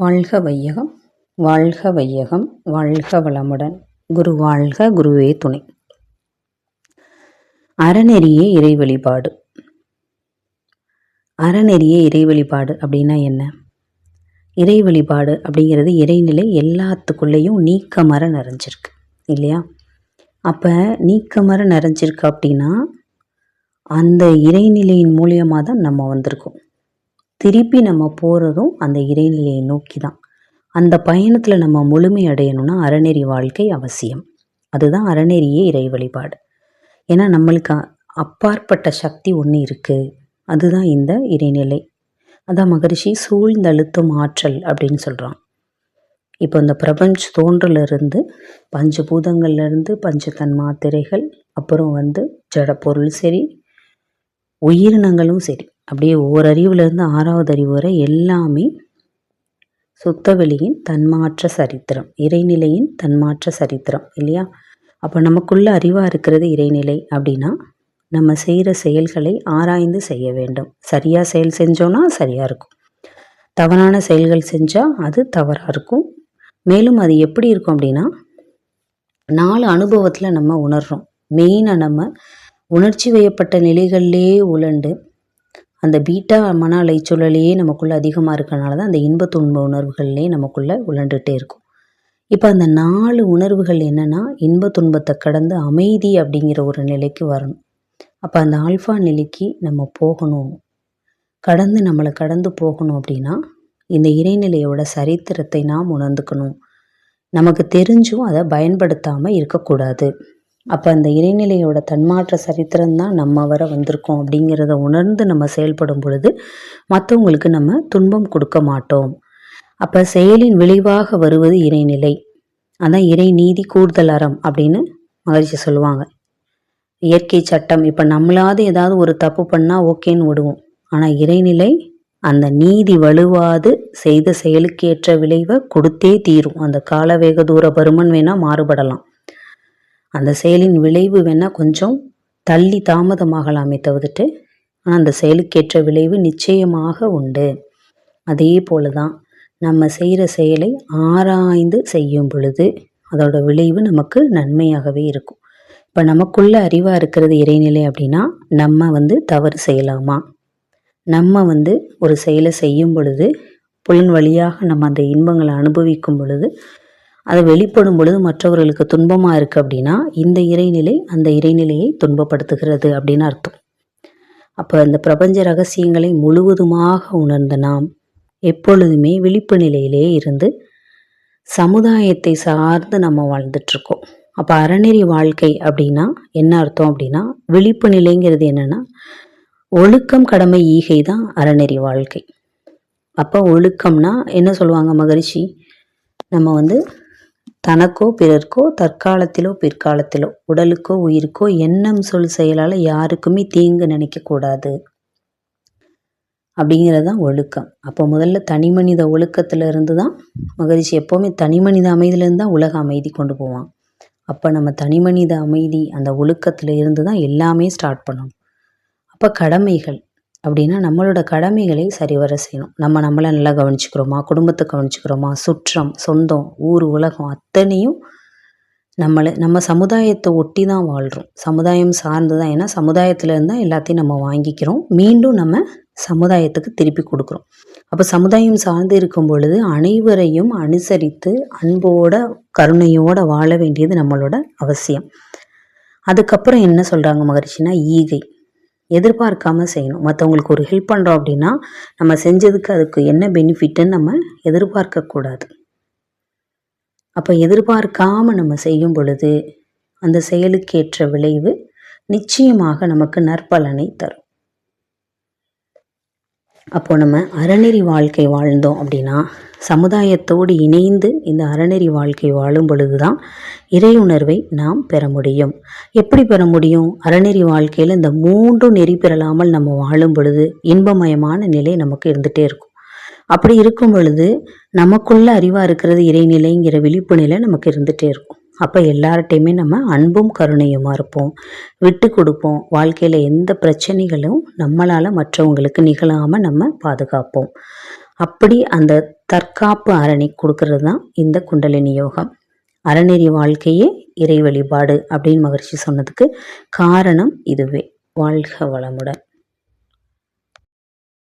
வாழ்க வையகம் வாழ்க வையகம் வாழ்க வளமுடன். குரு வாழ்க குருவே துணை. அறநெறியே இறை வழிபாடு. அறநெறியே இறை வழிபாடு அப்படின்னா என்ன? இறை வழிபாடு அப்படிங்கிறது இறைநிலை எல்லாத்துக்குள்ளேயும் நீக்கமர நிறைஞ்சிருக்கு இல்லையா? அப்போ நீக்கமர நிறைஞ்சிருக்கு அப்படின்னா அந்த இறைநிலையின் மூலியமாக தான் நம்ம வந்திருக்கோம். திருப்பி நம்ம போகிறதும் அந்த இறைநிலையை நோக்கி தான் அந்த பயணத்தில் நம்ம முழுமை அடையணும்னா அறநெறி வாழ்க்கை அவசியம். அதுதான் அறநெறியே இறை வழிபாடு. ஏன்னா நம்மளுக்கு அப்பாற்பட்ட சக்தி ஒன்று இருக்குது அதுதான் இந்த இறைநிலை. அதான் மகரிஷி சூழ்ந்தழுத்தும் ஆற்றல் அப்படின்னு சொல்கிறான் இப்போ இந்த பிரபஞ்ச தோன்றலிருந்து பஞ்சபூதங்கள்லேருந்து பஞ்ச தன்மாத்திரைகள் அப்புறம் வந்து ஜட பொருள் சரி உயிரினங்களும் சரி. அப்படியே ஒவ்வொரு அறிவுலேருந்து ஆறாவது அறிவு வரை எல்லாமே சுத்தவெளியின் தன்மாற்ற சரித்திரம் இறைநிலையின் தன்மாற்ற சரித்திரம் இல்லையா? அப்போ நமக்குள்ள அறிவாக இருக்கிறது இறைநிலை அப்படின்னா நம்ம செய்கிற செயல்களை ஆராய்ந்து செய்ய வேண்டும். சரியாக செயல் செஞ்சோன்னா சரியாக இருக்கும். தவறான செயல்கள் செஞ்சால் அது தவறாக இருக்கும். மேலும் அது எப்படி இருக்கும் அப்படின்னா நாலு அனுபவத்தில் நம்ம உணர்கிறோம் மெயினாக நம்ம உணர்ச்சி வயப்பட்ட நிலைகள்லேயே உழண்டு அந்த பீட்டா மன அலைச்சூழலையே நமக்குள்ளே அதிகமாக இருக்கனால தான் அந்த இன்ப துன்ப உணர்வுகள்லேயே நமக்குள்ளே உழண்டுகிட்டே இருக்கும். இப்போ அந்த நாலு உணர்வுகள் என்னென்னா இன்ப துன்பத்தை கடந்து அமைதி அப்படிங்கிற ஒரு நிலைக்கு வரணும். அப்போ அந்த ஆல்ஃபா நிலைக்கு நம்ம போகணும். கடந்து நம்மளை கடந்து போகணும் அப்படின்னா இந்த இறைநிலையோட சரித்திரத்தை நாம் உணர்ந்துக்கணும். நமக்கு தெரிஞ்சும் அதை பயன்படுத்தாமல் இருக்கக்கூடாது. அப்போ அந்த இறைநிலையோட தன்மாற்ற சரித்திரம் தான் நம்ம வர வந்திருக்கோம் அப்படிங்கிறத உணர்ந்து நம்ம செயல்படும் பொழுது மற்றவங்களுக்கு நம்ம துன்பம் கொடுக்க மாட்டோம். அப்போ செயலின் விளைவாக வருவது இறைநிலை. அதான் இறை நீதி கூடுதல் அறம் அப்படின்னு மகிழ்ச்சி சொல்லுவாங்க. இயற்கை சட்டம் இப்போ நம்மளாவது ஏதாவது ஒரு தப்பு பண்ணால் ஓகேன்னு விடுவோம் ஆனால் இறைநிலை அந்த நீதி வலுவாது செய்த செயலுக்கேற்ற விளைவை கொடுத்தே தீரும். அந்த கால வேக தூர பருமன் வேணால் மாறுபடலாம். அந்த செயலின் விளைவு வேணால் கொஞ்சம் தள்ளி தாமதமாகலாமே தவிர்த்துட்டு ஆனால் அந்த செயலுக்கேற்ற விளைவு நிச்சயமாக உண்டு. அதே போல தான் நம்ம செய்கிற செயலை ஆராய்ந்து செய்யும் பொழுது அதோட விளைவு நமக்கு நன்மையாகவே இருக்கும். இப்போ நமக்குள்ள அறிவாக இருக்கிறது இறைநிலை அப்படின்னா நம்ம வந்து தவறு செய்யலாமா? நம்ம வந்து ஒரு செயலை செய்யும் பொழுது புலன் வழியாக நம்ம அந்த இன்பங்களை அனுபவிக்கும் பொழுது அது வெளிப்படும் பொழுது மற்றவர்களுக்கு துன்பமாக இருக்குது அப்படின்னா இந்த இறைநிலை அந்த இறைநிலையை துன்பப்படுத்துகிறது அப்படின்னு அர்த்தம். அப்போ இந்த பிரபஞ்ச ரகசியங்களை முழுவதுமாக உணர்ந்த நாம் எப்பொழுதுமே விழிப்பு நிலையிலே இருந்து சமுதாயத்தை சார்ந்து நம்ம வாழ்ந்துட்டுருக்கோம். அப்போ அறநெறி வாழ்க்கை அப்படின்னா என்ன அர்த்தம் அப்படின்னா விழிப்பு நிலைங்கிறது என்னென்னா ஒழுக்கம் கடமை ஈகை தான் அறநெறி வாழ்க்கை. அப்போ ஒழுக்கம்னா என்ன சொல்லுவாங்க மகரிஷி? நம்ம வந்து தனக்கோ பிறர்க்கோ தற்காலத்திலோ பிற்காலத்திலோ உடலுக்கோ உயிருக்கோ எண்ணம் சொல் செயலால் யாருக்குமே தீங்கு நினைக்கக்கூடாது அப்படிங்கிறது தான் ஒழுக்கம். அப்போ முதல்ல தனி மனித ஒழுக்கத்துல இருந்து தான் மகரிஷி எப்போவுமே தனி மனித அமைதியிலேருந்து தான் உலக அமைதி கொண்டு போவான். அப்போ நம்ம தனி மனித அமைதி அந்த ஒழுக்கத்துல இருந்து தான் எல்லாமே ஸ்டார்ட் பண்ணணும். அப்போ கடமைகள் அப்படின்னா நம்மளோட கடமைகளை சரிவர செய்யணும். நம்ம நம்மளை நல்லா கவனிச்சுக்கிறோமா? குடும்பத்தை கவனிச்சுக்கிறோமா? சுற்றம் சொந்தம் ஊர் உலகம் அத்தனையும் நம்மளை நம்ம சமுதாயத்தை ஒட்டி தான் வாழ்கிறோம் சமுதாயம் சார்ந்து தான் ஏன்னா சமுதாயத்துலேருந்து தான் எல்லாத்தையும் நம்ம வாங்கிக்கிறோம். மீண்டும் நம்ம சமுதாயத்துக்கு திருப்பி கொடுக்குறோம். அப்போ சமுதாயம் சார்ந்து இருக்கும் பொழுது அனைவரையும் அனுசரித்து அன்போட கருணையோட வாழ வேண்டியது நம்மளோட அவசியம். அதுக்கப்புறம் என்ன சொல்கிறாங்க மகரிஷினா? ஈகை. எதிர்பார்க்காம செய்யணும். மற்றவங்களுக்கு ஒரு ஹெல்ப் பண்ணுறோம் அப்படின்னா நம்ம செஞ்சதுக்கு அதுக்கு என்ன பெனிஃபிட்டுன்னு நம்ம எதிர்பார்க்கக்கூடாது. அப்போ எதிர்பார்க்காம நம்ம செய்யும் பொழுது அந்த செயலுக்கேற்ற விளைவு நிச்சயமாக நமக்கு நற்பலனை தரும். அப்போது நம்ம அறநெறி வாழ்க்கை வாழ்ந்தோம் அப்படின்னா சமுதாயத்தோடு இணைந்து இந்த அறநெறி வாழ்க்கை வாழும் பொழுது தான் இறையுணர்வை நாம் பெற முடியும். எப்படி பெற முடியும்? அறநெறி வாழ்க்கையில் இந்த மூன்றும் நெறி பெறலாமல் நம்ம வாழும் பொழுது இன்பமயமான நிலை நமக்கு இருந்துகிட்டே இருக்கும். அப்படி இருக்கும் பொழுது நமக்குள்ள அறிவாக இருக்கிறது இறைநிலைங்கிற விழிப்பு நிலை நமக்கு இருந்துகிட்டே இருக்கும். அப்போ எல்லார்ட்டையுமே நம்ம அன்பும் கருணையுமாக இருப்போம். விட்டு கொடுப்போம். வாழ்க்கையில் எந்த பிரச்சனைகளும் நம்மளால் மற்றவங்களுக்கு நிகழாமல் நம்ம பாதுகாப்போம். அப்படி அந்த தற்காப்பு அரணி கொடுக்கறது தான் இந்த குண்டலினி யோகம். அறநெறி வாழ்க்கையே இறை வழிபாடு அப்படின்னு மகிழ்ச்சி சொன்னதுக்கு காரணம் இதுவே. வாழ்க வளமுடன்.